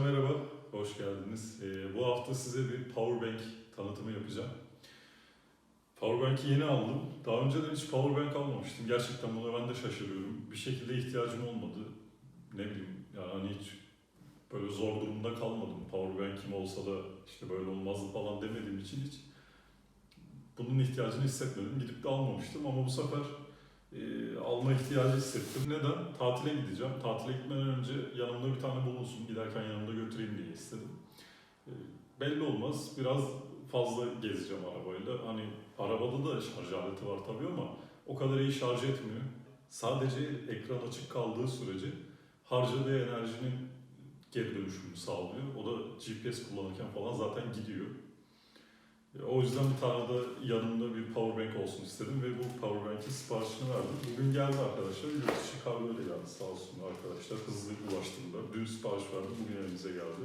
Merhaba, hoş geldiniz. Ee, bu hafta size bir powerbank tanıtımı yapacağım. Powerbank'i yeni aldım. Daha önceden hiç powerbank almamıştım. Gerçekten buna ben de şaşırıyorum. Bir şekilde ihtiyacım olmadı. Ne bileyim, yani hiç böyle zor durumda kalmadım. Powerbank'im olsa da işte böyle olmazdı falan demediğim için hiç bunun ihtiyacını hissetmedim. Gidip de almamıştım ama bu sefer e, alma ihtiyacı hissettim. Neden? Tatile gideceğim. Tatile gitmeden önce yanımda bir tane bulunsun. Giderken yanımda götüreyim diye istedim. E, belli olmaz. Biraz fazla gezeceğim arabayla. Hani arabada da şarj aleti var tabii ama o kadar iyi şarj etmiyor. Sadece ekran açık kaldığı sürece harcadığı enerjinin geri dönüşümünü sağlıyor. O da GPS kullanırken falan zaten gidiyor. E, O yüzden tane de yanımda bir powerbank olsun istedim ve bu powerbank'in siparişini verdim. Bugün geldi arkadaşlar. Yurt dışı kargoyla geldi sağ olsun arkadaşlar. Hızlı ulaştırdılar. Dün sipariş verdim. Bugün elimize geldi.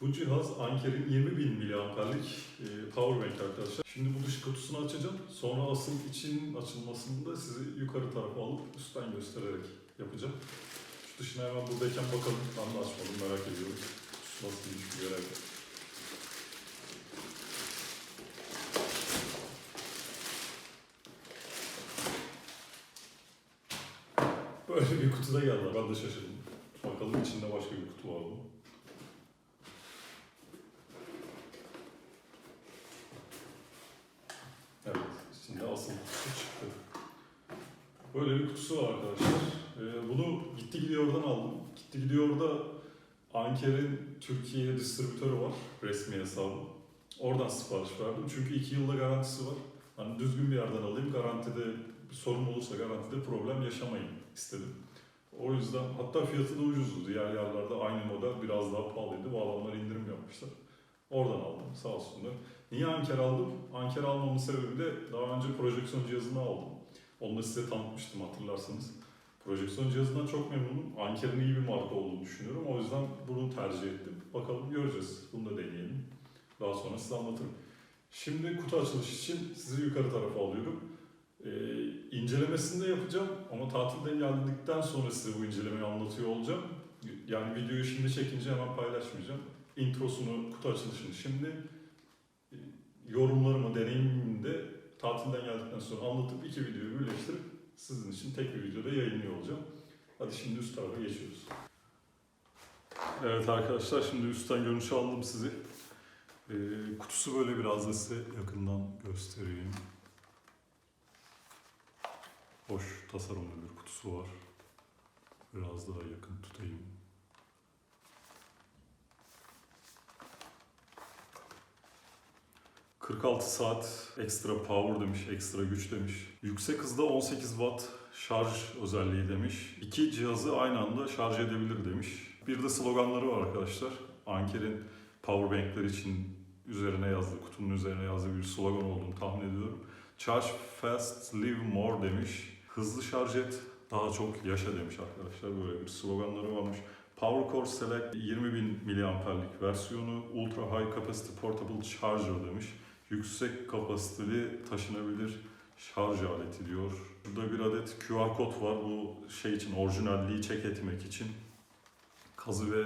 Bu cihaz Anker'in 20.000 miliamperlik e, powerbank arkadaşlar. Şimdi bu dış kutusunu açacağım. Sonra asıl için açılmasını da sizi yukarı tarafa alıp üstten göstererek yapacağım. Şu dışına hemen buradayken bakalım. Ben de açmadım merak ediyorum. Nasılmış bir merak Böyle bir kutuda geldi. Ben de şaşırdım. Bakalım içinde başka bir kutu var mı? Evet, içinde asıl kutusu çıktı. Böyle bir kutusu var arkadaşlar. Ee, bunu gitti gidiyordan aldım. Gitti gidiyorda Anker'in Türkiye distribütörü var. Resmi hesabı. Oradan sipariş verdim. Çünkü iki yılda garantisi var. Hani düzgün bir yerden alayım. Garantide sorun olursa garantide problem yaşamayın istedim. O yüzden hatta fiyatı da ucuzdu. Diğer yerlerde aynı model biraz daha pahalıydı. Bu adamlar indirim yapmışlar. Oradan aldım sağ olsunlar. Niye Anker aldım? Anker almamın sebebi de daha önce projeksiyon cihazını aldım. Onu da size tanıtmıştım hatırlarsanız. Projeksiyon cihazından çok memnunum. Anker'in iyi bir marka olduğunu düşünüyorum. O yüzden bunu tercih ettim. Bakalım göreceğiz. Bunu da deneyelim. Daha sonra size anlatırım. Şimdi kutu açılış için sizi yukarı tarafa alıyorum. Ee, incelemesini de yapacağım ama tatilden geldikten sonra size bu incelemeyi anlatıyor olacağım. Yani videoyu şimdi çekince hemen paylaşmayacağım. Introsunu, kutu açılışını şimdi e, yorumlarımı, deneyimimi de tatilden geldikten sonra anlatıp iki videoyu birleştirip sizin için tek bir videoda yayınlıyor olacağım. Hadi şimdi üst tarafa geçiyoruz. Evet arkadaşlar şimdi üstten görünüş aldım sizi. Ee, kutusu böyle biraz da size yakından göstereyim. Hoş tasarımlı bir kutusu var. Biraz daha yakın tutayım. ...46 saat ekstra power demiş, ekstra güç demiş. Yüksek hızda 18 watt şarj özelliği demiş. İki cihazı aynı anda şarj edebilir demiş. Bir de sloganları var arkadaşlar. Anker'in powerbankler için üzerine yazdığı, kutunun üzerine yazdığı bir slogan olduğunu tahmin ediyorum. Charge fast, live more demiş. Hızlı şarj et, daha çok yaşa demiş arkadaşlar. Böyle bir sloganları varmış. PowerCore Select 20.000 miliamperlik versiyonu Ultra High Capacity Portable Charger demiş. Yüksek kapasiteli taşınabilir şarj aleti diyor. Burada bir adet QR kod var. Bu şey için orijinalliği check etmek için. Kazı ve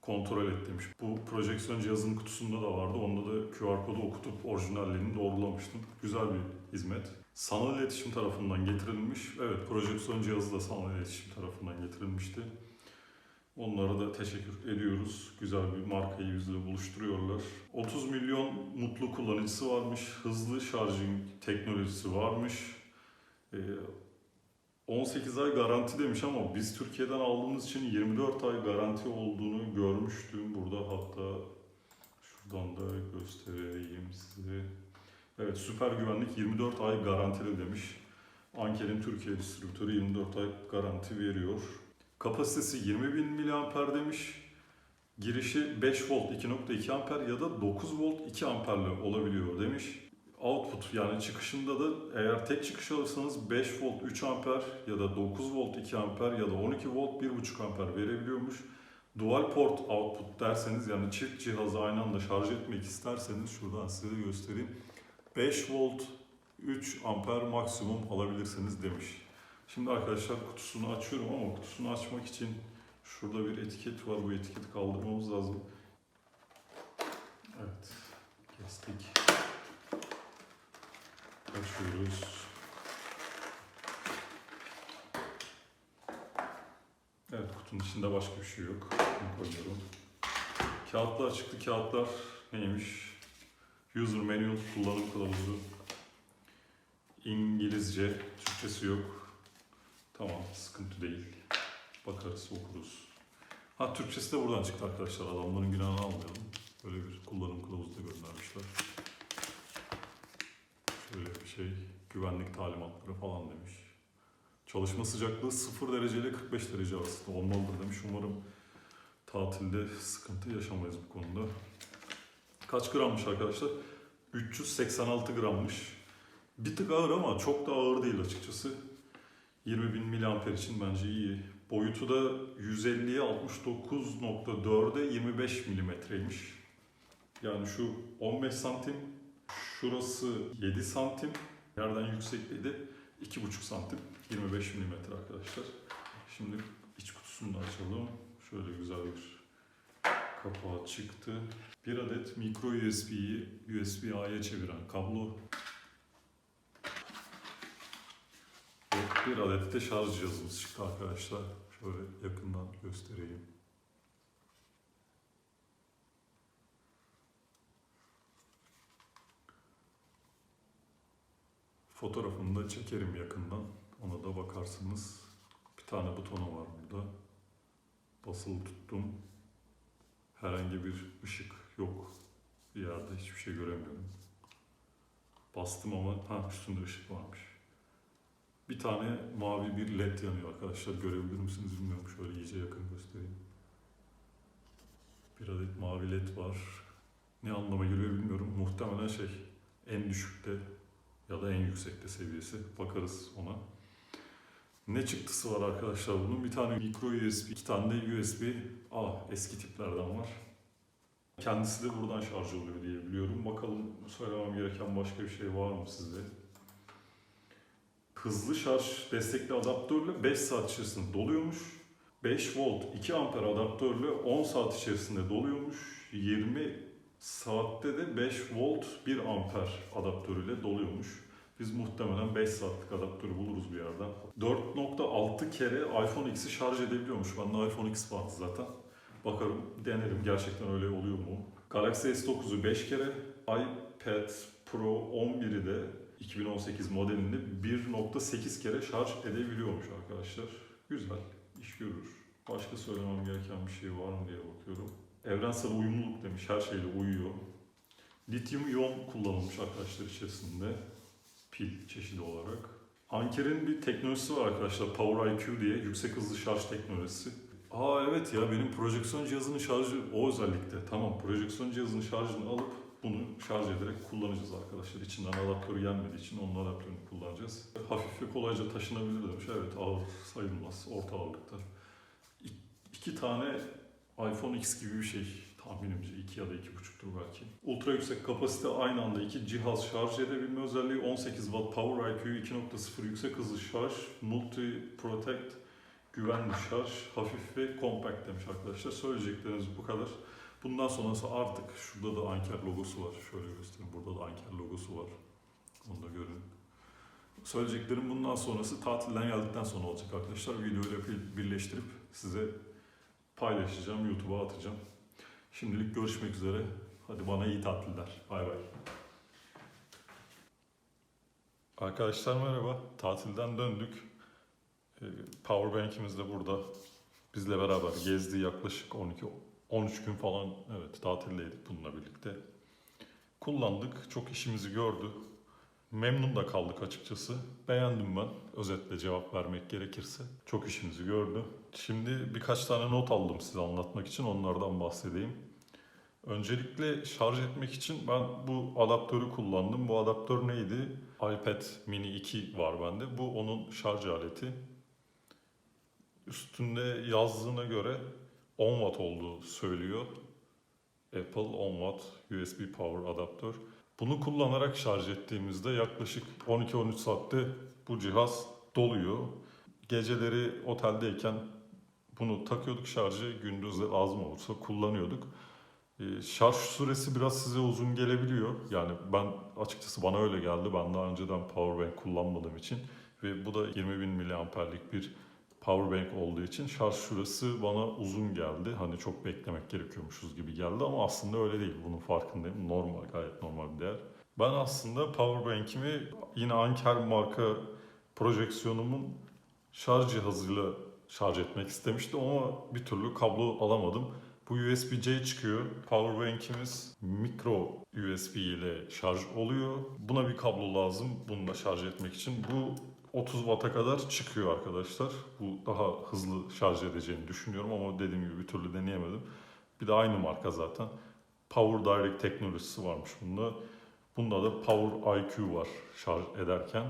kontrol et demiş. Bu projeksiyon cihazının kutusunda da vardı. Onda da QR kodu okutup orijinalliğini doğrulamıştım. Güzel bir hizmet. Sanal iletişim tarafından getirilmiş. Evet, projeksiyon cihazı da sanal iletişim tarafından getirilmişti. Onlara da teşekkür ediyoruz. Güzel bir markayı bizle buluşturuyorlar. 30 milyon mutlu kullanıcısı varmış. Hızlı şarjing teknolojisi varmış. Ee, 18 ay garanti demiş ama biz Türkiye'den aldığımız için 24 ay garanti olduğunu görmüştüm. Burada hatta şuradan da göstereyim size. Evet süper güvenlik 24 ay garantili demiş. Anker'in Türkiye distribütörü 24 ay garanti veriyor. Kapasitesi 20.000 mAh demiş. Girişi 5 volt 2.2 amper ya da 9 volt 2 amperle olabiliyor demiş. Output yani çıkışında da eğer tek çıkış alırsanız 5 volt 3 amper ya da 9 volt 2 amper ya da 12 volt 1.5 amper verebiliyormuş. Dual port output derseniz yani çift cihazı aynı anda şarj etmek isterseniz şuradan size göstereyim. 5 volt 3 amper maksimum alabilirsiniz demiş. Şimdi arkadaşlar kutusunu açıyorum ama kutusunu açmak için Şurada bir etiket var. Bu etiketi kaldırmamız lazım. Evet. Kestik. Açıyoruz. Evet kutunun içinde başka bir şey yok. Bunu koyuyorum. Kağıtlar çıktı. Kağıtlar neymiş? User Manual kullanım kılavuzu. İngilizce, Türkçesi yok. Tamam, sıkıntı değil. Bakarız, okuruz. Ha Türkçesi de buradan çıktı arkadaşlar. Adamların günahını almayalım. Böyle bir kullanım kılavuzu da göndermişler. Şöyle bir şey, güvenlik talimatları falan demiş. Çalışma sıcaklığı 0 derece ile 45 derece arasında olmalıdır demiş. Umarım tatilde sıkıntı yaşamayız bu konuda. Kaç grammış arkadaşlar? 386 grammış. Bir tık ağır ama çok da ağır değil açıkçası. 20.000 miliamper için bence iyi. Boyutu da 150'ye 69.4'e 25 milimetreymiş. Yani şu 15 santim, şurası 7 santim, yerden yüksekliği de 2,5 santim, 25 milimetre arkadaşlar. Şimdi iç kutusunu da açalım. Şöyle güzel bir kapağı çıktı. Bir adet micro USB'yi USB-A'ya çeviren kablo. Ve bir adet de şarj cihazımız çıktı arkadaşlar. Şöyle yakından göstereyim. Fotoğrafını da çekerim yakından. Ona da bakarsınız. Bir tane butonu var burada. Basılı tuttum. Herhangi bir ışık yok. Bir yerde hiçbir şey göremiyorum. Bastım ama ha üstünde ışık varmış. Bir tane mavi bir led yanıyor arkadaşlar. Görebilir misiniz bilmiyorum. Şöyle iyice yakın göstereyim. Bir adet mavi led var. Ne anlama geliyor bilmiyorum. Muhtemelen şey en düşükte ya da en yüksekte seviyesi. Bakarız ona. Ne çıktısı var arkadaşlar bunun? Bir tane micro USB, iki tane de USB A eski tiplerden var. Kendisi de buradan şarj oluyor diye biliyorum. Bakalım söylemem gereken başka bir şey var mı sizde? Hızlı şarj destekli adaptörle 5 saat içerisinde doluyormuş. 5 volt 2 amper adaptörle 10 saat içerisinde doluyormuş. 20 saatte de 5 volt 1 amper adaptörüyle doluyormuş. Biz muhtemelen 5 saatlik adaptörü buluruz bir yerden. 4.6 kere iPhone X'i şarj edebiliyormuş. Bende iPhone X vardı zaten. Bakarım, denerim gerçekten öyle oluyor mu? Galaxy S9'u 5 kere, iPad Pro 11'i de 2018 modelinde 1.8 kere şarj edebiliyormuş arkadaşlar. Güzel, iş görür. Başka söylemem gereken bir şey var mı diye bakıyorum. Evrensel uyumluluk demiş, her şeyle uyuyor. Lityum iyon kullanılmış arkadaşlar içerisinde. Pil çeşidi olarak. Anker'in bir teknolojisi var arkadaşlar. Power IQ diye yüksek hızlı şarj teknolojisi. Aa evet ya benim projeksiyon cihazının şarjı o özellikle. Tamam projeksiyon cihazının şarjını alıp bunu şarj ederek kullanacağız arkadaşlar. İçinden adaptörü gelmediği için onun adaptörünü kullanacağız. Hafif ve kolayca taşınabilir demiş. Evet ağır sayılmaz orta ağırlıkta. İ- iki tane iPhone X gibi bir şey tahminimce 2 ya da 2.5'tur belki. Ultra yüksek kapasite aynı anda iki cihaz şarj edebilme özelliği 18 Watt Power IQ 2.0 yüksek hızlı şarj Multi Protect güvenli şarj hafif ve kompakt demiş arkadaşlar. Söyleyecekleriniz bu kadar. Bundan sonrası artık şurada da Anker logosu var. Şöyle göstereyim. Burada da Anker logosu var. Onu da görün. Söyleyeceklerim bundan sonrası tatilden geldikten sonra olacak arkadaşlar. Videoyla bir- birleştirip size paylaşacağım, YouTube'a atacağım. Şimdilik görüşmek üzere. Hadi bana iyi tatiller. Bay bay. Arkadaşlar merhaba. Tatilden döndük. Ee, Powerbank'imiz de burada. Bizle beraber gezdi yaklaşık 12 13 gün falan evet tatildeydik bununla birlikte. Kullandık. Çok işimizi gördü. Memnun da kaldık açıkçası. Beğendim ben. Özetle cevap vermek gerekirse. Çok işimizi gördü. Şimdi birkaç tane not aldım size anlatmak için. Onlardan bahsedeyim. Öncelikle şarj etmek için ben bu adaptörü kullandım. Bu adaptör neydi? iPad mini 2 var bende. Bu onun şarj aleti. Üstünde yazdığına göre 10 watt olduğu söylüyor. Apple 10 watt USB power adaptör. Bunu kullanarak şarj ettiğimizde yaklaşık 12-13 saatte bu cihaz doluyor. Geceleri oteldeyken Bunu takıyorduk şarjı gündüz de lazım olursa kullanıyorduk. Ee, şarj süresi biraz size uzun gelebiliyor. Yani ben açıkçası bana öyle geldi. Ben daha önceden powerbank kullanmadığım için ve bu da 20.000 miliamperlik bir powerbank olduğu için şarj süresi bana uzun geldi. Hani çok beklemek gerekiyormuşuz gibi geldi ama aslında öyle değil. Bunun farkındayım. Normal, gayet normal bir değer. Ben aslında powerbank'imi yine Anker marka projeksiyonumun şarj cihazıyla şarj etmek istemiştim ama bir türlü kablo alamadım. Bu USB-C çıkıyor. Powerbank'imiz mikro USB ile şarj oluyor. Buna bir kablo lazım bununla şarj etmek için. Bu 30 Watt'a kadar çıkıyor arkadaşlar. Bu daha hızlı şarj edeceğini düşünüyorum ama dediğim gibi bir türlü deneyemedim. Bir de aynı marka zaten. Power Direct teknolojisi varmış bunda. Bunda da Power IQ var şarj ederken.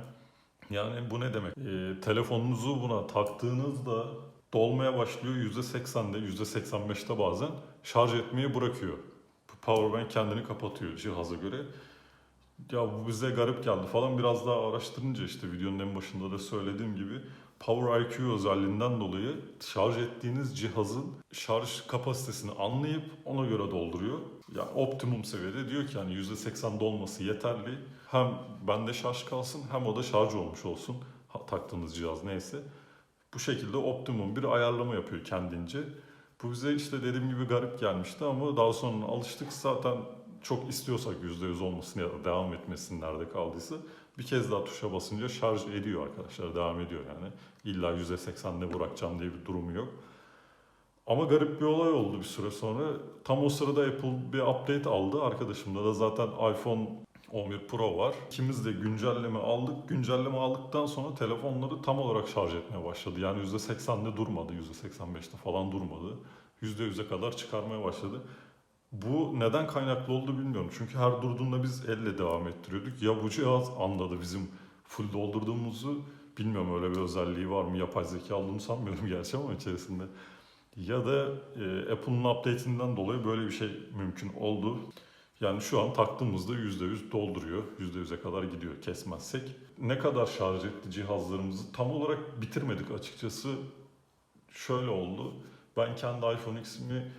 Yani bu ne demek? Ee, telefonunuzu buna taktığınızda dolmaya başlıyor %80'de, %85'te bazen şarj etmeyi bırakıyor. Powerbank kendini kapatıyor cihaza göre. Ya bu bize garip geldi falan biraz daha araştırınca işte videonun en başında da söylediğim gibi Power IQ özelliğinden dolayı şarj ettiğiniz cihazın şarj kapasitesini anlayıp ona göre dolduruyor. Yani optimum seviyede diyor ki yani %80 dolması yeterli. Hem bende şarj kalsın hem o da şarj olmuş olsun taktığınız cihaz neyse. Bu şekilde optimum bir ayarlama yapıyor kendince. Bu bize işte dediğim gibi garip gelmişti ama daha sonra alıştık zaten çok istiyorsak %100 olmasını ya da devam etmesini nerede kaldıysa bir kez daha tuşa basınca şarj ediyor arkadaşlar devam ediyor yani. İlla %80'de bırakacağım diye bir durumu yok. Ama garip bir olay oldu bir süre sonra. Tam o sırada Apple bir update aldı. Arkadaşımda da zaten iPhone 11 Pro var. İkimiz de güncelleme aldık. Güncelleme aldıktan sonra telefonları tam olarak şarj etmeye başladı. Yani %80'de durmadı, %85'te falan durmadı. %100'e kadar çıkarmaya başladı. Bu neden kaynaklı oldu bilmiyorum. Çünkü her durduğunda biz elle devam ettiriyorduk. Ya bu cihaz anladı bizim full doldurduğumuzu. Bilmiyorum öyle bir özelliği var mı? Yapay zeka olduğunu sanmıyorum gerçi ama içerisinde. Ya da e, Apple'ın update'inden dolayı böyle bir şey mümkün oldu. Yani şu an taktığımızda %100 dolduruyor. %100'e kadar gidiyor kesmezsek. Ne kadar şarj etti cihazlarımızı tam olarak bitirmedik açıkçası. Şöyle oldu. Ben kendi iPhone X'imi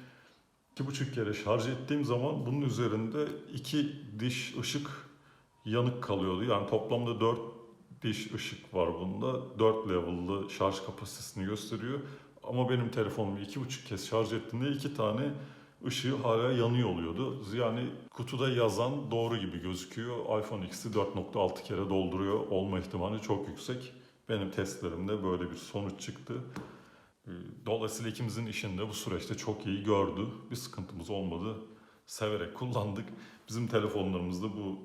iki buçuk kere şarj ettiğim zaman bunun üzerinde iki diş ışık yanık kalıyordu. Yani toplamda dört diş ışık var bunda. Dört level'lı şarj kapasitesini gösteriyor. Ama benim telefonumu iki buçuk kez şarj ettiğimde iki tane ışığı hala yanıyor oluyordu. Yani kutuda yazan doğru gibi gözüküyor. iPhone X'i 4.6 kere dolduruyor olma ihtimali çok yüksek. Benim testlerimde böyle bir sonuç çıktı. Ee, Dolayısıyla ikimizin işinde bu süreçte çok iyi gördü. Bir sıkıntımız olmadı. Severek kullandık. Bizim telefonlarımızda bu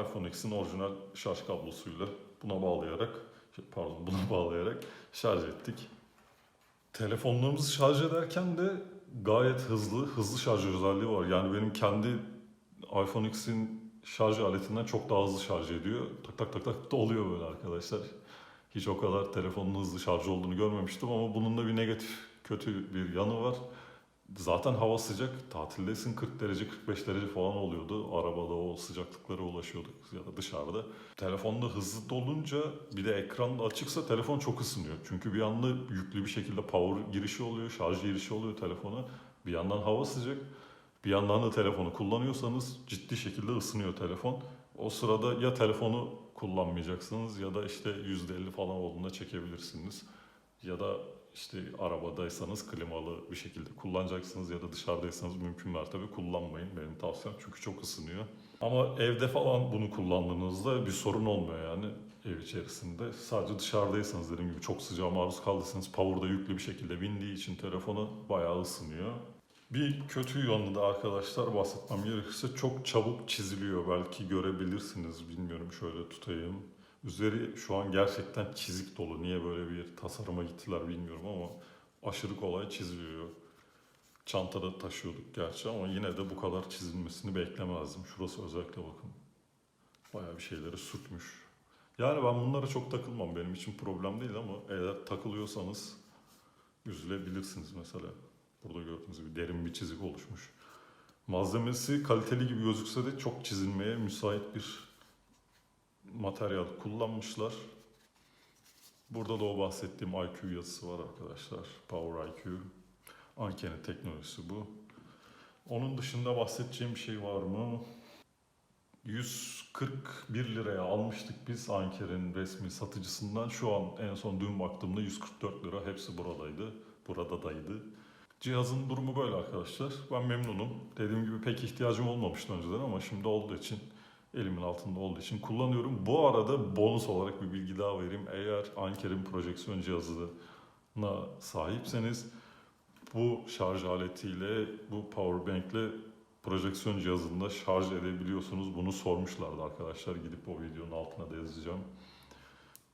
iPhone X'in orijinal şarj kablosuyla buna bağlayarak şey, pardon buna bağlayarak şarj ettik. Telefonlarımızı şarj ederken de gayet hızlı, hızlı şarj özelliği var. Yani benim kendi iPhone X'in şarj aletinden çok daha hızlı şarj ediyor. Tak tak tak tak da oluyor böyle arkadaşlar. Hiç o kadar telefonun hızlı şarj olduğunu görmemiştim ama bunun da bir negatif, kötü bir yanı var. Zaten hava sıcak, tatildesin 40 derece 45 derece falan oluyordu. Arabada o sıcaklıklara ulaşıyorduk ya da dışarıda. Telefonda hızlı dolunca bir de ekran açıksa telefon çok ısınıyor. Çünkü bir anda yüklü bir şekilde power girişi oluyor, şarj girişi oluyor telefona. Bir yandan hava sıcak, bir yandan da telefonu kullanıyorsanız ciddi şekilde ısınıyor telefon. O sırada ya telefonu kullanmayacaksınız ya da işte %50 falan olduğunda çekebilirsiniz. Ya da işte arabadaysanız klimalı bir şekilde kullanacaksınız ya da dışarıdaysanız mümkün mertebe kullanmayın benim tavsiyem çünkü çok ısınıyor. Ama evde falan bunu kullandığınızda bir sorun olmuyor yani ev içerisinde. Sadece dışarıdaysanız dediğim gibi çok sıcağa maruz kaldıysanız power'da yüklü bir şekilde bindiği için telefonu bayağı ısınıyor. Bir kötü yanı da arkadaşlar bahsetmem gerekirse çok çabuk çiziliyor. Belki görebilirsiniz bilmiyorum şöyle tutayım. Üzeri şu an gerçekten çizik dolu. Niye böyle bir tasarıma gittiler bilmiyorum ama aşırı kolay çiziliyor. Çantada taşıyorduk gerçi ama yine de bu kadar çizilmesini beklemezdim. Şurası özellikle bakın. Bayağı bir şeyleri sürtmüş. Yani ben bunlara çok takılmam. Benim için problem değil ama eğer takılıyorsanız üzülebilirsiniz mesela. Burada gördüğünüz gibi derin bir çizik oluşmuş. Malzemesi kaliteli gibi gözükse de çok çizilmeye müsait bir materyal kullanmışlar. Burada da o bahsettiğim IQ yazısı var arkadaşlar. Power IQ. Anke'nin teknolojisi bu. Onun dışında bahsedeceğim bir şey var mı? 141 liraya almıştık biz Anker'in resmi satıcısından. Şu an en son dün baktığımda 144 lira. Hepsi buradaydı. Buradadaydı. Cihazın durumu böyle arkadaşlar. Ben memnunum. Dediğim gibi pek ihtiyacım olmamıştı önceden ama şimdi olduğu için elimin altında olduğu için kullanıyorum. Bu arada bonus olarak bir bilgi daha vereyim. Eğer Anker'in projeksiyon cihazına sahipseniz bu şarj aletiyle, bu powerbank'le projeksiyon cihazında şarj edebiliyorsunuz. Bunu sormuşlardı arkadaşlar. Gidip o videonun altına da yazacağım.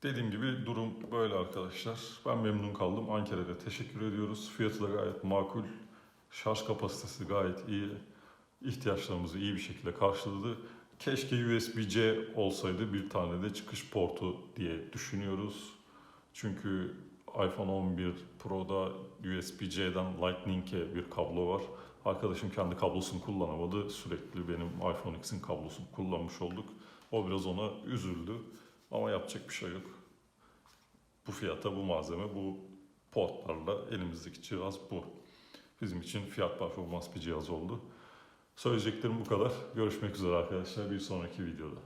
Dediğim gibi durum böyle arkadaşlar. Ben memnun kaldım. Ankara'da teşekkür ediyoruz. Fiyatı da gayet makul. Şarj kapasitesi gayet iyi. İhtiyaçlarımızı iyi bir şekilde karşıladı. Keşke USB-C olsaydı bir tane de çıkış portu diye düşünüyoruz. Çünkü iPhone 11 Pro'da USB-C'den Lightning'e bir kablo var. Arkadaşım kendi kablosunu kullanamadı. Sürekli benim iPhone X'in kablosunu kullanmış olduk. O biraz ona üzüldü. Ama yapacak bir şey yok. Bu fiyata bu malzeme, bu portlarla elimizdeki cihaz bu. Bizim için fiyat performans bir cihaz oldu. Söyleyeceklerim bu kadar. Görüşmek üzere arkadaşlar bir sonraki videoda.